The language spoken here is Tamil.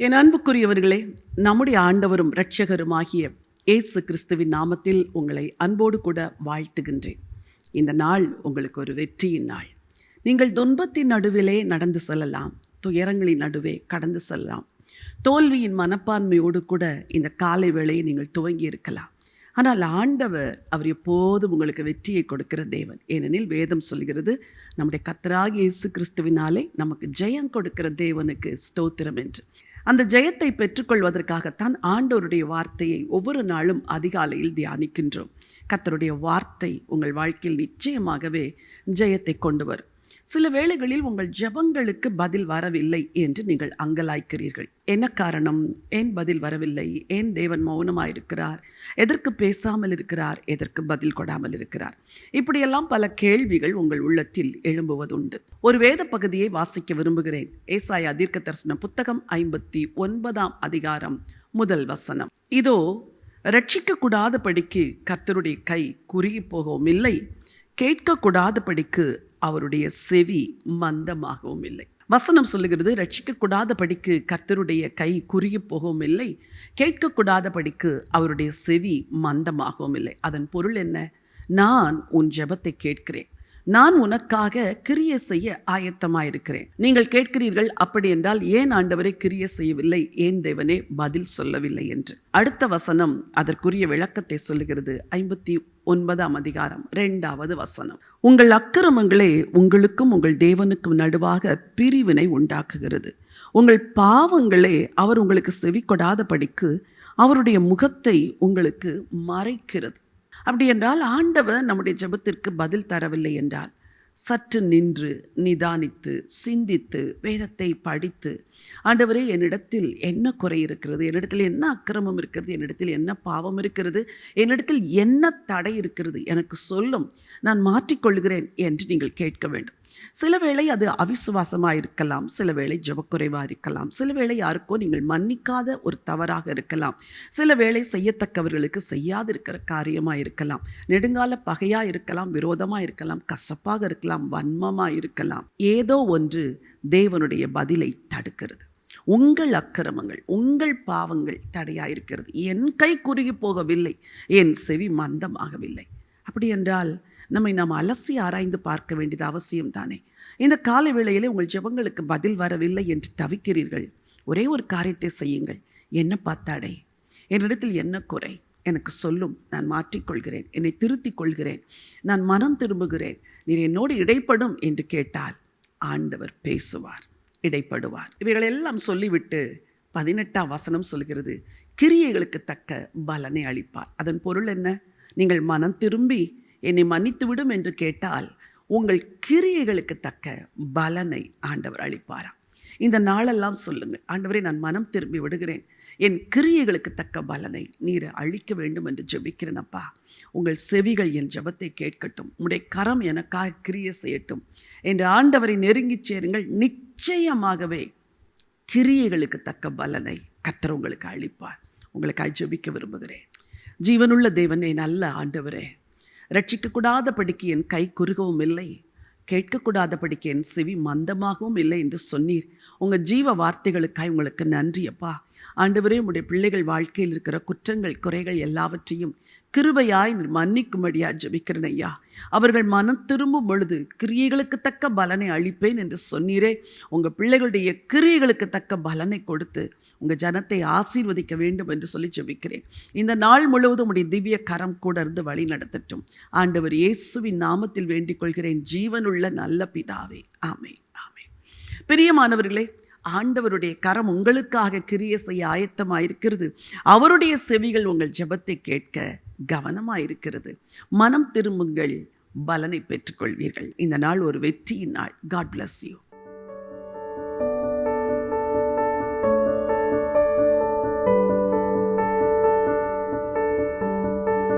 என் அன்புக்குரியவர்களே நம்முடைய ஆண்டவரும் இரட்சகருமாகிய இயேசு கிறிஸ்துவின் நாமத்தில் உங்களை அன்போடு கூட வாழ்த்துகின்றேன். இந்த நாள் உங்களுக்கு ஒரு வெற்றியின் நாள். நீங்கள் துன்பத்தின் நடுவிலே நடந்து செல்லலாம் துயரங்களின் நடுவே கடந்து செல்லலாம். தோல்வியின் மனப்பான்மையோடு கூட இந்த காலை வேளையை நீங்கள் துவங்கி இருக்கலாம். ஆனால் ஆண்டவர் அவர் எப்போதும் உங்களுக்கு வெற்றியை கொடுக்கிற தேவன். ஏனெனில் வேதம் சொல்கிறது நம்முடைய கத்தராக இயேசு கிறிஸ்துவினாலே நமக்கு ஜெயம் கொடுக்கிற தேவனுக்கு ஸ்தோத்திரம் என்று. அந்த ஜெயத்தை பெற்றுக்கொள்வதற்காகத்தான் ஆண்டோருடைய வார்த்தையை ஒவ்வொரு நாளும் அதிகாலையில் தியானிக்கின்றோம். கத்தருடைய வார்த்தை உங்கள் வாழ்க்கையில் நிச்சயமாகவே ஜெயத்தை கொண்டு வரும். சில வேளைகளில் உங்கள் ஜெபங்களுக்கு பதில் வரவில்லை என்று நீங்கள் அங்கலாய்க்கிறீர்கள். என்ன காரணம்? ஏன் பதில் வரவில்லை? ஏன் தேவன் மௌனமாயிருக்கிறார்? எதற்கு பேசாமல் இருக்கிறார்? எதற்கு பதில் கொடாமல் இருக்கிறார்? இப்படியெல்லாம் பல கேள்விகள் உங்கள் உள்ளத்தில் எழும்புவதுண்டு. ஒரு வேத பகுதியை வாசிக்க விரும்புகிறேன். ஏசாய தீர்க்க தரிசன புத்தகம் ஐம்பத்தி ஒன்பதாம் அதிகாரம் முதல் வசனம். இதோ ரட்சிக்கக்கூடாதபடிக்கு கர்த்தருடைய கை குறுகி போகவும் இல்லை கேட்கக்கூடாதபடிக்கு அவருடைய செவி மந்தமாகவும் இல்லை. வசனம் சொல்லுகிறது ரட்சிக்கக்கூடாதபடிக்கு கத்தருடைய கை குறுகி போகவும் இல்லை. கேட்கக்கூடாதபடிக்கு அவருடைய செவி மந்தமாகவும் இல்லை. அதன் பொருள் என்ன? நான் உன் ஜெபத்தை கேட்கிறேன். நான் உனக்காக கிரிய செய்ய ஆயத்தமாயிருக்கிறேன். நீங்கள் கேட்கிறீர்கள் அப்படி என்றால் ஏன் ஆண்டவரை கிரிய செய்யவில்லை? ஏன் தேவனே பதில் சொல்லவில்லை? என்று. அடுத்த வசனம் அதற்குரிய விளக்கத்தை சொல்லுகிறது. ஐம்பத்தி ஒன்பதாம் அதிகாரம் இரண்டாவது வசனம். உங்கள் அக்கிரமங்களே உங்களுக்கும் உங்கள் தேவனுக்கும் நடுவாக பிரிவினை உண்டாக்குகிறது. உங்கள் பாவங்களே அவர் உங்களுக்கு செவி கொடாதபடிக்கு அவருடைய முகத்தை உங்களுக்கு மறைக்கிறது. அப்படி என்றால் ஆண்டவர் நம்முடைய ஜெபத்திற்கு பதில் தரவில்லை என்றால் சற்று நின்று நிதானித்து சிந்தித்து வேதத்தை படித்து ஆண்டவரே என்னிடத்தில் என்ன குறை இருக்கிறது? என்னிடத்தில் என்ன அக்கிரமம் இருக்கிறது? என்னிடத்தில் என்ன பாவம் இருக்கிறது? என்னிடத்தில் என்ன தடை இருக்கிறது? எனக்கு சொல்லும். நான் மாற்றிக்கொள்கிறேன் என்று நீங்கள் கேட்க வேண்டும். சில வேளை அது அவிசுவாசமாக இருக்கலாம் சில வேளை ஜபக்குறைவாக இருக்கலாம் சில வேளை யாருக்கோ நீங்கள் மன்னிக்காத ஒரு தவறாக இருக்கலாம் சில வேளை செய்யத்தக்கவர்களுக்கு செய்யாது இருக்கிற காரியமாக இருக்கலாம் நெடுங்கால பகையாக இருக்கலாம் விரோதமாக இருக்கலாம் கசப்பாக இருக்கலாம் வன்மமாக இருக்கலாம் ஏதோ ஒன்று தேவனுடைய பதிலை தடுக்கிறது. உங்கள் அக்கிரமங்கள் உங்கள் பாவங்கள் தடையாயிருக்கிறது. என் கை குறுகி போகவில்லை என் செவி மந்தமாகவில்லை. அப்படி என்றால் நம்மை நாம் அலசி ஆராய்ந்து பார்க்க வேண்டியது அவசியம் தானே இந்த கால வேளையிலே உங்கள் ஜெபங்களுக்கு பதில் வரவில்லை என்று தவிக்கிறீர்கள். ஒரே ஒரு காரியத்தை செய்யுங்கள். என்ன பார்த்தாடே? என்னிடத்தில் என்ன குறை? எனக்கு சொல்லும். நான் மாற்றிக்கொள்கிறேன். என்னை திருத்திக் கொள்கிறேன். நான் மனம் திரும்புகிறேன். நீர் என்னோடு இடைப்படும் என்று கேட்டால் ஆண்டவர் பேசுவார் இடைப்படுவார். இவைகளெல்லாம் சொல்லிவிட்டு பதினெட்டாம் வசனம் சொல்கிறது கிரியைகளுக்கு தக்க பலனை அளிப்பார். அதன் பொருள் என்ன? நீங்கள் மனம் திரும்பி என்னை மன்னித்து விடும் என்று கேட்டால் உங்கள் கிரியைகளுக்கு தக்க பலனை ஆண்டவர் அளிப்பாராம் இந்த நாளெல்லாம் சொல்லுங்கள். ஆண்டவரை நான் மனம் திரும்பி விடுகிறேன். என் கிரியைகளுக்கு தக்க பலனை நீர் அழிக்க வேண்டும் என்று ஜெபிக்கிறேனப்பா உங்கள் செவிகள் என் ஜபத்தை கேட்கட்டும். உடைய கரம் எனக்காக கிரிய செய்யட்டும். என்று ஆண்டவரை நெருங்கிச் சேருங்கள். நிச்சயமாகவே கிரியைகளுக்கு தக்க பலனை கத்தர் உங்களுக்கு அளிப்பார். உங்களுக்காக ஜெபிக்க விரும்புகிறேன். ஜீவனுள்ள தேவனே நல்ல ஆண்டவரே ரட்சிக்கக்கூடாதபடிக்கு என் கை குறுகவும் இல்லை. கேட்கக்கூடாதபடிக்கு என் செவி மந்தமாகவும் இல்லை என்று சொன்னீர். உங்கள் ஜீவ வார்த்தைகளுக்காய் உங்களுக்கு நன்றி அப்பா. ஆண்டவரே உடைய பிள்ளைகள் வாழ்க்கையில் இருக்கிற குற்றங்கள் குறைகள் எல்லாவற்றையும் கிருபையாய் மன்னிக்கும்படியா ஜபிக்கிறேன் ஐயா. அவர்கள் மனம் திரும்பும் பொழுது கிரியைகளுக்கு தக்க பலனை அளிப்பேன் என்று சொன்னீரே. உங்கள் பிள்ளைகளுடைய கிரியைகளுக்கு தக்க பலனை கொடுத்து உங்கள் ஜனத்தை ஆசீர்வதிக்க வேண்டும் என்று சொல்லி ஜெபிக்கிறேன். இந்த நாள் முழுவதும் உடைய திவ்ய கரம் கூட இருந்து வழி நடத்தட்டும். ஆண்டவர் இயேசுவின் நாமத்தில் வேண்டிக் கொள்கிறேன். ஜீவனுள்ள நல்ல பிதாவே. ஆமை ஆமை பிரியமானவர்களே ஆண்டவருடைய கரம் உங்களுக்காக கிரிய செய்ய ஆயத்தமாயிருக்கிறது அவருடைய செவிகள் உங்கள் ஜெபத்தை கேட்க கவனமாக இருக்கிறது. மனம் திரும்புங்கள். பலனை பெற்றுக்கொள்வீர்கள். இந்த நாள் ஒரு வெற்றியின் நாள். God bless you